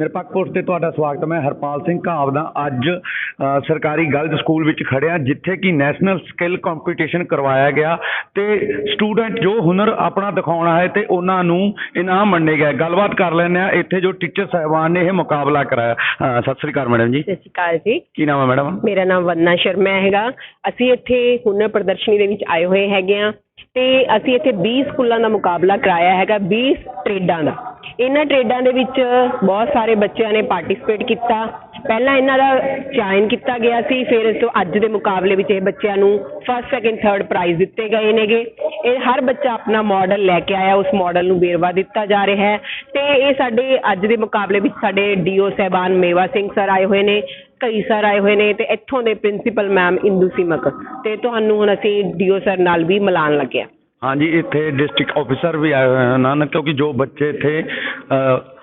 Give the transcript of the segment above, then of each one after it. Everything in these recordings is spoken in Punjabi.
ਨਿਰਪੱਖ ਪੋਸਟ ਤੇ ਤੁਹਾਡਾ ਸਵਾਗਤ ਹੈ। ਮੈਂ ਹਰਪਾਲ ਸਿੰਘ ਘਾਵਦਾ ਅੱਜ ਅ, ਸਰਕਾਰੀ ਗਰਲਜ਼ ਸਕੂਲ ਵਿੱਚ ਖੜਿਆ ਜਿੱਥੇ ਕਿ ਨੈਸ਼ਨਲ ਸਕਿੱਲ ਕੰਪੀਟੀਸ਼ਨ ਕਰਵਾਇਆ ਗਿਆ ਤੇ ਸਟੂਡੈਂਟ ਜੋ ਹੁਨਰ ਆਪਣਾ ਦਿਖਾਉਣਾ ਹੈ ਤੇ ਉਹਨਾਂ ਨੂੰ ਇਨਾਮ ਵੰਡੇ ਗਏ। ਗੱਲਬਾਤ ਕਰ ਲੈਂਦੇ ਆ ਇੱਥੇ ਜੋ ਟੀਚਰ ਸਾਹਿਬਾਨ ਨੇ ਇਹ ਮੁਕਾਬਲਾ ਕਰਾਇਆ। ਸਤਿ ਸ੍ਰੀ ਅਕਾਲ ਮੈਡਮ ਜੀ। ਸਤਿ ਸ਼੍ਰੀ ਅਕਾਲ ਜੀ। ਕੀ ਨਾਮ ਹੈ ਮੈਡਮ? ਮੇਰਾ ਨਾਮ ਵੰਦਨਾ ਸ਼ਰਮਾ ਹੈਗਾ। ਅਸੀਂ ਇੱਥੇ ਹੁਨਰ ਪ੍ਰਦਰਸ਼ਨੀ ਦੇ ਵਿੱਚ ਆਏ ਹੋਏ ਹੈਗੇ ਆ ਤੇ ਅਸੀਂ ਇੱਥੇ 20 ਸਕੂਲਾਂ ਦਾ ਮੁਕਾਬਲਾ ਕਰਾਇਆ ਹੈਗਾ 20 ਟ੍ਰੇਡਾਂ ਦਾ। ਇਹਨਾਂ ਟ੍ਰੇਡਾਂ ਦੇ ਵਿੱਚ ਬਹੁਤ ਸਾਰੇ ਬੱਚਿਆਂ ਨੇ ਪਾਰਟਿਸਿਪੇਟ ਕੀਤਾ। ਪਹਿਲਾਂ ਇਹਨਾਂ ਦਾ ਚयन ਕੀਤਾ ਗਿਆ ਸੀ, ਫਿਰ ਇਸ ਤੋਂ ਅੱਜ ਦੇ ਮੁਕਾਬਲੇ ਵਿੱਚ ਇਹ ਬੱਚਿਆਂ ਨੂੰ ਫਸਟ ਸੈਕਿੰਡ ਥਰਡ ਪ੍ਰਾਈਜ਼ ਦਿੱਤੇ ਗਏ ਨੇਗੇ। ਇਹ ਹਰ ਬੱਚਾ ਆਪਣਾ ਮਾਡਲ ਲੈ ਕੇ ਆਇਆ, ਉਸ ਮਾਡਲ ਨੂੰ ਵੇਰਵਾ ਦਿੱਤਾ ਜਾ ਰਿਹਾ ਹੈ। ਤੇ ਇਹ ਸਾਡੇ ਅੱਜ ਦੇ ਮੁਕਾਬਲੇ ਵਿੱਚ ਸਾਡੇ ਡੀਓ ਸਹਿਬਾਨ ਮੇਵਾ ਸਿੰਘ ਸਰ ਆਏ ਹੋਏ ਨੇ, ਕਈ ਸਰ ਆਏ ਹੋਏ ਨੇ ਤੇ ਇੱਥੋਂ ਦੇ ਪ੍ਰਿੰਸੀਪਲ ਮੈਮ ਇੰਦੂ ਸਿਮਕ। ਤੇ ਤੁਹਾਨੂੰ ਹੁਣ ਅਸੀਂ ਡੀਓ ਸਰ ਨਾਲ ਵੀ ਮਿਲਾਨ ਲੱਗਿਆ ਹਾਂਜੀ, ਇੱਥੇ ਡਿਸਟ੍ਰਿਕਟ ਆਫੀਸਰ ਵੀ ਆਏ ਹੋਏ ਹਨ ਕਿਉਂਕਿ ਜੋ ਬੱਚੇ ਇੱਥੇ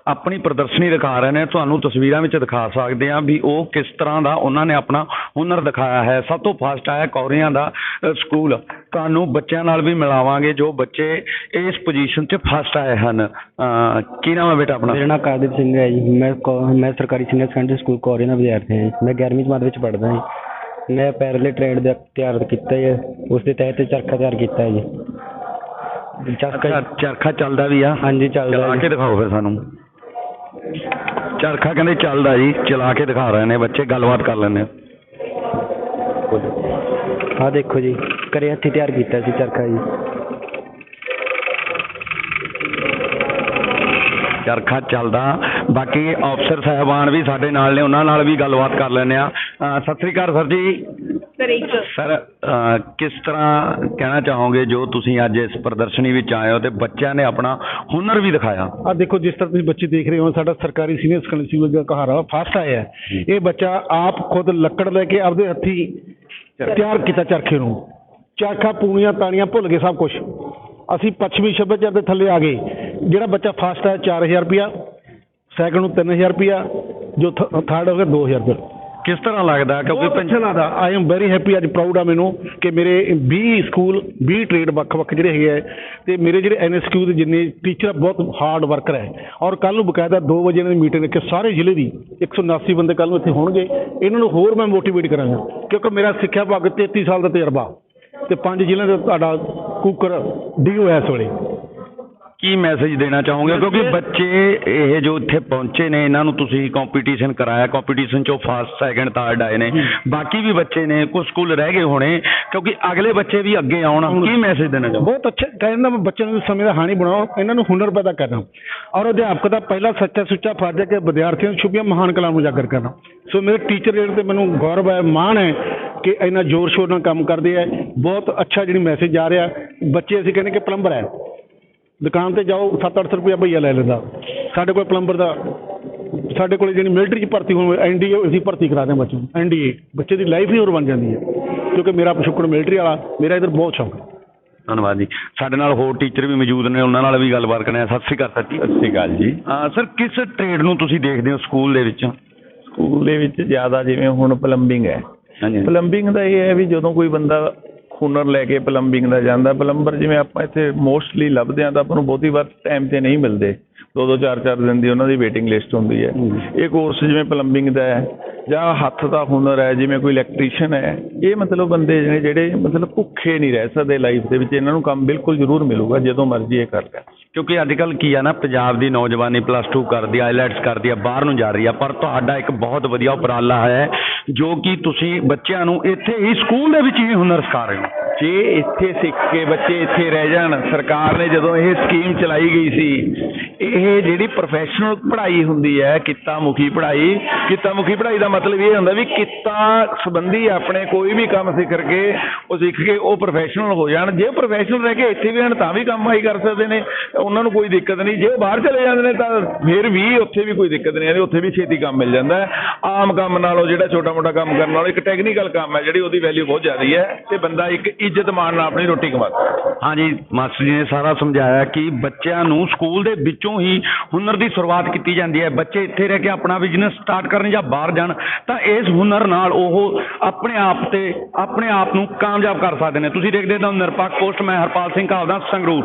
ਆਪਣੀ ਪ੍ਰਦਰਸ਼ਨੀ ਦਿਖਾ ਰਹੇ ਨੇ, ਤੁਹਾਨੂੰ ਤਸਵੀਰਾਂ ਵਿੱਚ ਦਿਖਾ ਸਕਦੇ ਆ ਵੀ ਉਹ ਕਿਸ ਤਰ੍ਹਾਂ ਦਾ ਉਹਨਾਂ ਨੇ ਆਪਣਾ ਹੁਨਰ ਦਿਖਾਇਆ ਹੈ। ਸਭ ਤੋਂ ਫਸਟ ਆਇਆ ਕੌਰਿਆਂ ਦਾ ਸਕੂਲ। ਤੁਹਾਨੂੰ ਬੱਚਿਆਂ ਨਾਲ ਵੀ ਮਿਲਾਵਾਂਗੇ ਜੋ ਬੱਚੇ ਇਸ ਪੋਜੀਸ਼ਨ 'ਚ ਫਸਟ ਆਏ ਹਨ। ਕੀ ਨਾਮ ਹੈ ਬੇਟਾ ਆਪਣਾ? ਮੇਰਾ ਨਾਮ ਕਾਰਦੀਪ ਸਿੰਘ ਹੈ ਜੀ। ਮੈਂ ਕੌ, ਮੈਂ ਸਰਕਾਰੀ ਸੀਨੀਅਰ ਸੈਕੰਡਰੀ ਸਕੂਲ ਕੋਰੇ ਦਾ ਵਿਦਿਆਰਥੀ ਹਾਂ ਜੀ। ਮੈਂ 11ਵੀਂ ਜਮਾਤ ਵਿੱਚ ਪੜ੍ਹਦਾ ਹਾਂ ਮੈਂ ਪੈਰਲੇ ਟ੍ਰੇਡ ਦਾ ਤਿਆਰ ਕੀਤਾ ਹੈ ਉਸ ਦੇ ਤਹਿਤ ਚਰਖਾ ਤਿਆਰ ਕੀਤਾ ਹੈ ਜੀ। ਚਰਖਾ ਚਰਖਾ ਚੱਲਦਾ ਵੀ ਆ। ਹਾਂਜੀ ਚੱਲਦਾ ਚਲਾ ਜੀ। ਕੇ ਦਿਖਾਓ ਫਿਰ ਸਾਨੂੰ। ਚਰਖਾ ਕਹਿੰਦੇ ਚੱਲਦਾ ਜੀ ਚਲਾ ਕੇ ਦਿਖਾ ਰਹੇ ਨੇ ਬੱਚੇ ਗੱਲਬਾਤ ਕਰ ਲੈਂਦੇ ਆ। ਆਹ ਦੇਖੋ ਜੀ ਘਰੇ ਹੱਥੀਂ ਤਿਆਰ ਕੀਤਾ ਸੀ ਚਰਖਾ ਜੀ। ਚਰਖਾ ਚੱਲਦਾ। ਬਾਕੀ ਅਫਸਰ ਸਾਹਿਬਾਨ ਵੀ ਸਾਡੇ ਨਾਲ ਨੇ ਉਹਨਾਂ ਨਾਲ ਵੀ ਗੱਲਬਾਤ ਕਰ ਲੈਂਦੇ ਆ ਸਤਿ ਸ੍ਰੀ ਅਕਾਲ ਸਰ ਜੀ। ਸਰ ਇੱਕ ਸਰ ਅ, ਕਿਸ ਤਰ੍ਹਾਂ ਕਹਿਣਾ ਚਾਹੋਗੇ ਜੋ ਤੁਸੀਂ ਅੱਜ ਇਸ ਪ੍ਰਦਰਸ਼ਨੀ ਵਿੱਚ ਆਏ ਹੋ ਤੇ ਬੱਚਿਆਂ ਨੇ ਆਪਣਾ ਹੁਨਰ ਵੀ ਦਿਖਾਇਆ? ਆ ਦੇਖੋ ਜਿਸ ਤਰ੍ਹਾਂ ਤੁਸੀਂ ਬੱਚੇ ਦੇਖ ਰਹੇ ਹੋ ਸਾਡਾ ਸਰਕਾਰੀ ਸੀਨੀਅਰ ਸੈਕੰਡਰੀ ਸਕੂਲ ਦਾ ਕਹਾਰਾ ਫਸਟ ਆਇਆ ਇਹ ਬੱਚਾ ਆਪ ਖੁਦ ਲੱਕੜ ਲੈ ਕੇ ਆਪਦੇ ਹੱਥੀ ਤਿਆਰ ਕੀਤਾ ਚਰਖੇ ਨੂੰ। ਚਰਖਾ ਪੂਣੀਆਂ ਤਾਣੀਆਂ ਭੁੱਲ ਗਏ ਸਭ ਕੁਝ ਅਸੀਂ ਪੱਛਮੀ ਸੱਭਿਆਚਾਰ ਦੇ ਥੱਲੇ ਆ ਗਏ। ਜਿਹੜਾ ਬੱਚਾ ਫਸਟ ਆਇਆ 4000 ਰੁਪਿਆ ਸੈਕੰਡ ਨੂੰ 3000 ਰੁਪਿਆ ਜੋ ਥਰਡ ਹੋ ਗਿਆ 2000 ਰੁਪਿਆ ਕਿਸ ਤਰ੍ਹਾਂ ਲੱਗਦਾ ਕਿਉਂਕਿ ਅੱਛਾ ਲੱਗਦਾ। ਆਈ ਐਮ ਵੈਰੀ ਹੈਪੀ ਅੱਜ ਪ੍ਰਾਊਡ ਆ ਮੈਨੂੰ ਕਿ ਮੇਰੇ 20 ਸਕੂਲ 20 ਟ੍ਰੇਡ ਵੱਖ-ਵੱਖ ਜਿਹੜੇ ਹੈਗੇ ਆ ਤੇ ਮੇਰੇ ਜਿਹੜੇ ਐਨਐਸਕਿਊ ਦੇ ਜਿੰਨੇ ਟੀਚਰ ਬਹੁਤ ਹਾਰਡ ਵਰਕਰ ਹੈ ਔਰ ਕੱਲ ਨੂੰ ਬਕਾਇਦਾ 2 ਵਜੇ ਇਹਨਾਂ ਦੀ ਮੀਟਿੰਗ ਰੱਖੀ ਸਾਰੇ ਜ਼ਿਲ੍ਹੇ ਦੀ 179 ਬੰਦੇ ਕੱਲ ਨੂੰ ਇੱਥੇ ਹੋਣਗੇ। ਇਹਨਾਂ ਨੂੰ ਹੋਰ ਮੈਂ ਮੋਟੀਵੇਟ ਕਰਾਂਗਾ ਕਿਉਂਕਿ ਮੇਰਾ ਸਿੱਖਿਆ ਭਾਗ 33 ਸਾਲ ਦਾ ਤਜਰਬਾ। ਤੇ ਪੰਜ ਜ਼ਿਲ੍ਹਿਆਂ ਦਾ ਤੁਹਾਡਾ ਕੁੱਕਰ ਡੀਓ ਇਸ ਵੇਲੇ। ਕੀ ਮੈਸੇਜ ਦੇਣਾ ਚਾਹੋਗੇ? ਕਿਉਂਕਿ ਬੱਚੇ ਇਹ ਜੋ ਇੱਥੇ ਪਹੁੰਚੇ ਨੇ ਇਹਨਾਂ ਨੂੰ ਤੁਸੀਂ ਕੰਪੀਟੀਸ਼ਨ ਕਰਾਇਆ। ਕੰਪੀਟੀਸ਼ਨ ਚੋਂ ਫਸਟ ਸੈਕੰਡ ਥਰਡ ਆਏ ਨੇ। ਬਾਕੀ ਵੀ ਬੱਚੇ ਨੇ ਕੁਝ ਸਕੂਲ ਰਹਿ ਗਏ ਹੋਣੇ ਕਿਉਂਕਿ ਅਗਲੇ ਬੱਚੇ ਵੀ ਅੱਗੇ ਆਉਣ। ਕੀ ਮੈਸੇਜ ਦੇਣਾ ਚਾਹੋਗੇ? ਬਹੁਤ ਅੱਛਾ ਕਹਿੰਦਾ ਮੈਂ ਬੱਚਿਆਂ ਨੂੰ ਸਮੇਂ ਦਾ ਹਾਣੀ ਬਣਾਓ। ਇਹਨਾਂ ਨੂੰ ਹੁਨਰ ਪੈਦਾ ਕਰਨਾ। ਔਰ ਅਧਿਆਪਕ ਦਾ ਪਹਿਲਾ ਸੱਚਾ ਸੁੱਚਾ ਫਰਜ਼ ਹੈ ਕਿ ਵਿਦਿਆਰਥੀਆਂ ਨੂੰ ਛੁਪੀਆਂ ਮਹਾਨ ਕਲਾ ਨੂੰ ਉਜਾਗਰ ਕਰਨਾ। ਸੋ ਮੇਰੇ ਟੀਚਰ ਜਿਹੜੇ ਤੇ ਮੈਨੂੰ ਗੌਰਵ ਹੈ ਮਾਣ ਹੈ ਕਿ ਇੰਨਾ ਜ਼ੋਰ ਸ਼ੋਰ ਨਾਲ ਕੰਮ ਕਰਦੇ ਆ। ਬਹੁਤ ਅੱਛਾ ਜਿਹੜੀ ਮੈਸੇਜ ਆ ਰਿਹਾ। ਬੱਚੇ ਅਸੀਂ ਕਹਿੰਦੇ ਕਿ ਪਲੰਬਰ ਹੈ। ਦੁਕਾਨ ਤੇ ਜਾਓ 7-800 ਰੁਪਇਆ ਭਈਆ ਲੈ ਲੈਂਦਾ। ਸਾਡੇ ਕੋਲ ਪਲੰਬਰ ਦਾ ਸਾਡੇ ਕੋਲ ਜਿਹੜੀ ਮਿਲਟਰੀ 'ਚ ਭਰਤੀ ਹੋਣ ਐਨਡੀਏ ਅਸੀਂ ਭਰਤੀ ਕਰਾ ਦਿਆਂ ਬੱਚੇ ਨੂੰ ਐਨਡੀਏ ਬੱਚੇ ਦੀ ਲਾਈਫ ਹੀ ਹੋਰ ਬਣ ਜਾਂਦੀ ਹੈ। ਕਿਉਂਕਿ ਮੇਰਾ ਪਿਛੋਕੜ ਮਿਲਟਰੀ ਵਾਲਾ ਮੇਰਾ ਇਧਰ ਬਹੁਤ ਸ਼ੌਕ ਹੈ। ਧੰਨਵਾਦ ਜੀ। ਸਾਡੇ ਨਾਲ ਹੋਰ ਟੀਚਰ ਵੀ ਮੌਜੂਦ ਨੇ ਉਹਨਾਂ ਨਾਲ ਵੀ ਗੱਲਬਾਤ ਕਰਨੀ ਹੈ। ਸਤਿ ਸ਼੍ਰੀ ਅਕਾਲ ਸਰ। ਜੀ ਸਤਿ ਸ਼੍ਰੀ ਅਕਾਲ ਜੀ। ਹਾਂ ਸਰ ਕਿਸ ਟ੍ਰੇਡ ਨੂੰ ਤੁਸੀਂ ਦੇਖਦੇ ਹੋ ਸਕੂਲ ਦੇ ਵਿੱਚ? ਸਕੂਲ ਦੇ ਵਿੱਚ ਜ਼ਿਆਦਾ ਜਿਵੇਂ ਹੁਣ ਪਲੰਬਿੰਗ ਹੈ। ਹਾਂਜੀ। ਪਲੰਬਿੰਗ ਦਾ ਇਹ ਹੈ ਵੀ ਜਦੋਂ ਕੋਈ ਬੰਦਾ ਹੁਨਰ ਲੈ ਕੇ ਪਲੰਬਿੰਗ ਦਾ ਜਾਂਦਾ। ਪਲੰਬਰ ਜਿਵੇਂ ਆਪਾਂ ਇੱਥੇ ਮੋਸਟਲੀ ਲੱਭਦੇ ਆ ਤਾਂ ਆਪਾਂ ਨੂੰ ਬਹੁਤੀ ਵਾਰ ਟਾਈਮ ਤੇ ਨਹੀਂ ਮਿਲਦੇ। ਦੋ ਦੋ ਚਾਰ ਚਾਰ ਦਿਨ ਦੀ ਉਹਨਾਂ ਦੀ ਵੇਟਿੰਗ ਲਿਸਟ ਹੁੰਦੀ ਹੈ। ਇਹ ਕੋਰਸ ਜਿਵੇਂ ਪਲੰਬਿੰਗ ਦਾ ਹੈ ਜਾਂ ਹੱਥ ਦਾ ਹੁਨਰ ਹੈ ਜਿਵੇਂ ਕੋਈ ਇਲੈਕਟ੍ਰੀਸ਼ੀਅਨ ਹੈ ਇਹ ਮਤਲਬ ਬੰਦੇ ਨੇ ਜਿਹੜੇ ਮਤਲਬ ਭੁੱਖੇ ਨਹੀਂ ਰਹਿ ਸਕਦੇ ਲਾਈਫ ਦੇ ਵਿੱਚ ਇਹਨਾਂ ਨੂੰ ਕੰਮ ਬਿਲਕੁਲ ਜ਼ਰੂਰ ਮਿਲੂਗਾ ਜਦੋਂ ਮਰਜ਼ੀ ਇਹ ਕਰ ਲੈਣ ਕਿਉਂਕਿ ਅੱਜ ਕੱਲ ਕੀ ਆ ਨਾ ਪੰਜਾਬ ਦੀ ਨੌਜਵਾਨੀ ਪਲੱਸ 2 ਕਰਦੀ ਆ ਆਈਲੈਟਸ ਕਰਦੀ ਆ ਬਾਹਰ ਨੂੰ ਜਾ ਰਹੀ ਆ ਪਰ ਤੁਹਾਡਾ ਇੱਕ ਬਹੁਤ ਵਧੀਆ ਉਪਰਾਲਾ ਹੈ ਜੋ ਕਿ ਤੁਸੀਂ ਬੱਚਿਆਂ ਨੂੰ ਇੱਥੇ ਹੀ ਸਕੂਲ ਦੇ ਵਿੱਚ ਹੀ ਹੁਨਰ ਸਿਖਾ ਰਹੇ ਹੋ। ਜੇ ਇੱਥੇ ਸਿੱਖ ਕੇ ਬੱਚੇ ਇੱਥੇ ਰਹਿ ਜਾਣ। ਸਰਕਾਰ ਨੇ ਜਦੋਂ ਇਹ ਸਕੀਮ ਚਲਾਈ ਗਈ ਸੀ, ਇਹ ਜਿਹੜੀ ਪ੍ਰੋਫੈਸ਼ਨਲ ਪੜ੍ਹਾਈ ਹੁੰਦੀ ਹੈ ਕਿੱਤਾ ਮੁਖੀ ਪੜ੍ਹਾਈ ਕਿੱਤਾ ਮੁਖੀ ਪੜ੍ਹਾਈ ਦਾ ਮਤਲਬ ਇਹ ਹੁੰਦਾ ਵੀ ਕਿੱਤਾ ਸੰਬੰਧੀ ਆਪਣੇ ਕੋਈ ਵੀ ਕੰਮ ਸਿੱਖ ਕੇ, ਉਹ ਸਿੱਖ ਕੇ ਉਹ ਪ੍ਰੋਫੈਸ਼ਨਲ ਹੋ ਜਾਣ। ਜੇ ਪ੍ਰੋਫੈਸ਼ਨਲ ਰਹਿ ਕੇ ਇੱਥੇ ਵੀ ਹਨ ਤਾਂ ਵੀ ਕੰਮ ਆਹੀ ਕਰ ਸਕਦੇ ਨੇ। ਉਹਨਾਂ ਨੂੰ ਕੋਈ ਦਿੱਕਤ ਨਹੀਂ। ਜੇ ਉਹ ਬਾਹਰ ਚਲੇ ਜਾਂਦੇ ਨੇ, ਤਾਂ ਫਿਰ ਵੀ ਉੱਥੇ ਵੀ ਕੋਈ ਦਿੱਕਤ ਨਹੀਂ ਆਉਂਦੀ। ਉੱਥੇ ਵੀ ਛੇਤੀ ਕੰਮ ਮਿਲ ਜਾਂਦਾ ਆਮ ਕੰਮ ਨਾਲੋਂ ਜਿਹੜਾ ਛੋਟਾ ਮੋਟਾ ਕੰਮ ਕਰਨ ਨਾਲੋਂ ਇੱਕ ਟੈਕਨੀਕਲ ਕੰਮ ਹੈ, ਜਿਹੜੀ ਉਹਦੀ ਵੈਲਿਊ ਬਹੁਤ ਜ਼ਿਆਦਾ ਹੈ। ਤੇ ਬੰਦਾ ਇੱਕ ਇੱਜ਼ਤ ਮਾਣ ਨਾਲ ਆਪਣੀ ਰੋਟੀ ਕਮਾਉਂਦਾ ਹਾਂਜੀ, ਮਾਸਟਰ ਜੀ ਨੇ ਸਾਰਾ ਸਮਝਾਇਆ ਕਿ ਬੱਚਿਆਂ ਨੂੰ ਸਕੂਲ ਦੇ ਵਿੱਚੋਂ ਹੀ ਹੁਨਰ ਦੀ ਸ਼ੁਰੂਆਤ ਕੀਤੀ ਜਾਂਦੀ ਹੈ। ਬੱਚੇ ਇੱਥੇ ਰਹਿ ਕੇ ਆਪਣਾ ਬਿਜ਼ਨਸ ਸਟਾਰਟ ਕਰਨ ਜਾਂ ਬਾਹਰ ਜਾਣ, ਤਾਂ ਇਸ ਹੁਨਰ ਨਾਲ ਉਹ ਆਪਣੇ ਆਪ ਤੇ, ਆਪਣੇ ਆਪ ਨੂੰ ਕਾਮਯਾਬ ਕਰ ਸਕਦੇ ਨੇ। ਤੁਸੀਂ ਦੇਖਦੇ ਤਾਂ ਨਿਰਪੱਖ ਪੋਸਟ ਮੈਂ ਹਰਪਾਲ ਸਿੰਘ ਘਾਲਦਾ ਸੰਗਰੂਰ।